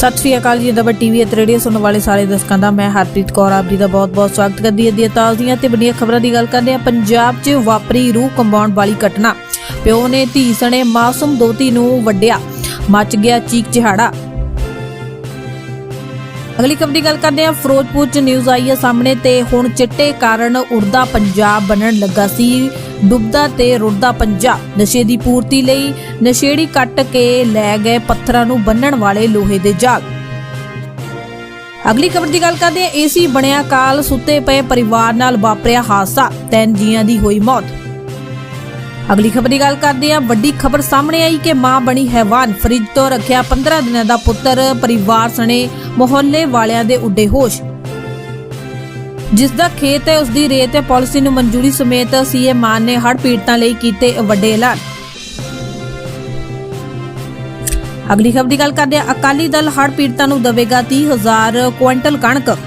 ਸਤਿ ਸ਼੍ਰੀ ਅਕਾਲ ਜੀ ਦਬਾ ਟੀਵੀ ਅਤੇ ਰੇਡੀਓ ਸੁਣਨ ਵਾਲੇ ਸਾਰੇ ਦਰਸ਼ਕਾਂ ਦਾ, ਮੈਂ ਹਰਪ੍ਰੀਤ ਕੌਰ, ਆਪ ਜੀ ਦਾ ਬਹੁਤ-ਬਹੁਤ ਸਵਾਗਤ ਕਰਦੀ ਹਾਂ ਦੀਆਂ ਤਾਜ਼ੀਆਂ ਤੇ ਵੱਡੀਆਂ ਖਬਰਾਂ ਦੀ ਗੱਲ ਕਰਦੇ ਹਾਂ। ਪੰਜਾਬ 'ਚ ਵਾਪਰੀ ਰੂਹ ਕੰਬਾਉਣ ਵਾਲੀ ਘਟਨਾ। ਪਿਓ ਨੇ ਧੀ ਸਣੇ ਮਾਸੂਮ ਦੋਤੀ ਨੂੰ ਵੱਡਿਆ ਮਚ ਗਿਆ ਚੀਕ ਚਿਹਾੜਾ। ਅਗਲੀ ਖਬਰ ਦੀ ਗੱਲ ਕਰਦੇ ਹਾਂ। ਫਿਰੋਜ਼ਪੁਰ ਚ ਨਿਊਜ਼ ਆਈ ਹੈ ਸਾਹਮਣੇ ਤੇ ਹੁਣ ਚਿੱਟੇ ਕਾਰਨ ਉੜਦਾ ਪੰਜਾਬ ਬਣਨ ਲੱਗਾ ਸੀ ਡੁੱਬਦਾ ਤੇ ਰੁੜਦਾ ਪੰਜਾਬ ਨਸ਼ੇ ਦੀ ਪੂਰਤੀ ਲਈ ਨਸ਼ੇੜੀ ਕੱਟ ਕੇ ਲੈ ਗਏ ਪੱਥਰਾਂ ਨੂੰ ਬੰਨਣ ਵਾਲੇ ਲੋਹੇ ਦੇ ਜਾਲ। ਅਗਲੀ ਖਬਰ ਦੀ ਗੱਲ ਕਰਦੇ ਹਾਂ, ਏਸੀ ਬਣਿਆ ਕਾਲ ਸੁੱਤੇ ਪਏ ਪਰਿਵਾਰ ਨਾਲ ਵਾਪਰਿਆ ਹਾਦਸਾ, ਤਿੰਨ ਜੀਆਂ ਦੀ ਹੋਈ ਮੌਤ। ਅਗਲੀ ਖਬਰ ਦੀ ਗੱਲ ਕਰਦੇ ਹਾਂ, ਵੱਡੀ ਖਬਰ ਸਾਹਮਣੇ ਆਈ ਕਿ ਮਾਂ ਬਣੀ ਹੈਵਾਨ, ਫਰਿੱਜ ਤੋਂ ਰੱਖਿਆ 15 ਦਿਨਾਂ ਦਾ ਪੁੱਤਰ, ਪਰਿਵਾਰ ਸਣੇ ਮੁਹੱਲੇ ਵਾਲਿਆਂ ਦੇ ਉੱਡੇ ਹੋਸ਼। ਜਿਸ ਦਾ ਖੇਤ ਹੈ ਉਸ ਦੀ ਰੇਤ ਹੈ ਪਾਲਿਸੀ ਨੂੰ ਮਨਜ਼ੂਰੀ ਸਮੇਤ ਸੀਐਮ ਮਾਨ ਨੇ ਹੜ੍ਹ ਪੀੜਤਾਂ ਲਈ ਕੀਤੇ ਵੱਡੇ ਐਲਾਨ। ਅਗਲੀ ਖਬਰ ਦੀ ਗੱਲ ਕਰਦੇ ਹਾਂ। ਅਕਾਲੀ ਦਲ ਹੜ੍ਹ ਪੀੜਤਾਂ ਨੂੰ ਦੇਵੇਗਾ 30000 ਕੁਇੰਟਲ ਕਣਕ।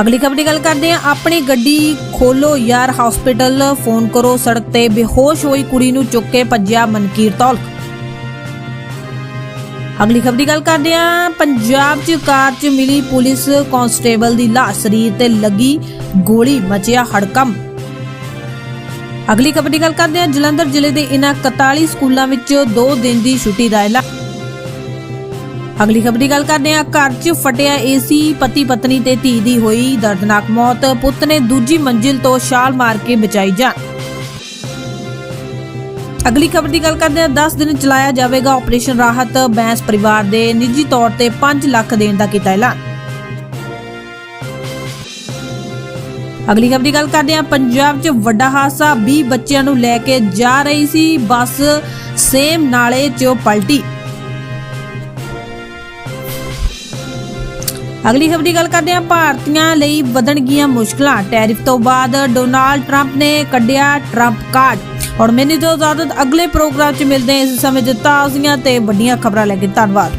ਅਗਲੀ ਖਬਰ ਦੀ ਗੱਲ ਕਰਦੇ ਹਾਂ। ਆਪਣੀ ਗੱਡੀ ਖੋਲੋ ਯਾਰ, ਹਸਪੀਟਲ ਫੋਨ ਕਰੋ ਸੜਕ ਤੇ, ਬੇਹੋਸ਼ ਹੋਈ ਕੁੜੀ ਨੂੰ ਚੁੱਕ ਕੇ ਭੱਜਿਆ ਮਨਕੀਰ ਤੌਲਕ ਅਗਲੀ ਖਬਰ ਦੀ ਗੱਲ ਕਰਦੇ ਹਾਂ। ਪੰਜਾਬ 'ਚ ਕਾਰ 'ਚ ਮਿਲੀ ਪੁਲਿਸ ਕਾਂਸਟੇਬਲ ਦੀ ਲਾਸ਼, ਸਰੀਰ ਤੇ ਲੱਗੀ ਗੋਲੀ, ਮਚਿਆ ਹੜਕੰਪ। ਅਗਲੀ ਖਬਰ ਦੀ ਗੱਲ ਕਰਦੇ ਹਾਂ। ਜਲੰਧਰ ਜ਼ਿਲ੍ਹੇ ਦੇ ਇਨ੍ਹਾਂ 41 ਸਕੂਲਾਂ ਵਿੱਚ 2 ਦਿਨ ਦੀ ਛੁੱਟੀ ਦਾ ਐਲਾਨ। ਅਗਲੀ ਖਬਰ ਦੀ ਗੱਲ ਕਰਦੇ ਹਾਂ। ਘਰ 'ਚ ਫਟਿਆ ਏਸੀ ਪਤੀ ਪਤਨੀ ਤੇ ਧੀ ਦੀ ਹੋਈ ਦਰਦਨਾਕ ਮੌਤ। ਪੁੱਤ ਨੇ ਦੂਜੀ ਮੰਜ਼ਿਲ ਤੋਂ ਛਾਲ ਮਾਰ ਕੇ ਬਚਾਈ ਜਾਨ। ਅਗਲੀ ਖਬਰ ਦੀ ਗੱਲ ਕਰਦੇ ਹਾਂ। 10 ਦਿਨ ਚਲਾਇਆ ਜਾਵੇਗਾ ਆਪਰੇਸ਼ਨ ਰਾਹਤ। ਬੈਂਸ ਪਰਿਵਾਰ ਦੇ ਨਿੱਜੀ ਤੌਰ ਤੇ 5 ਲੱਖ ਦੇਣ ਦਾ ਕੀਤਾ ਐਲਾਨ। ਅਗਲੀ ਖਬਰ ਦੀ ਗੱਲ ਕਰਦੇ ਹਾਂ। ਪੰਜਾਬ 'ਚ ਵੱਡਾ ਹਾਦਸਾ। 20 ਬੱਚਿਆਂ ਨੂੰ ਲੈ ਕੇ ਜਾ ਰਹੀ ਸੀ ਬੱਸ। ਸੇਮ ਨਾਲੇ 'ਚ ਪਲਟੀ। ਅਗਲੀ ਖਬਰ ਦੀ ਗੱਲ ਕਰਦੇ ਹਾਂ। ਭਾਰਤੀਆਂ ਲਈ ਵਧਣਗੀਆਂ ਮੁਸ਼ਕਲਾਂ। ਟੈਰਿਫ ਤੋਂ ਬਾਅਦ ਡੋਨਾਲਡ ਟਰੰਪ ਨੇ ਕੱਢਿਆ ਟਰੰਪ ਕਾਰਡ। ਹੁਣ ਮੈਨੂੰ ਦਿਓ ਇਜਾਜ਼ਤ ਅਗਲੇ ਪ੍ਰੋਗਰਾਮ 'ਚ ਮਿਲਦੇ ਹਾਂ ਇਸ ਸਮੇਂ 'ਚ ਤਾਜ਼ੀਆਂ ਤੇ ਵੱਡੀਆਂ ਖਬਰਾਂ ਲੈ ਕੇ ਧੰਨਵਾਦ।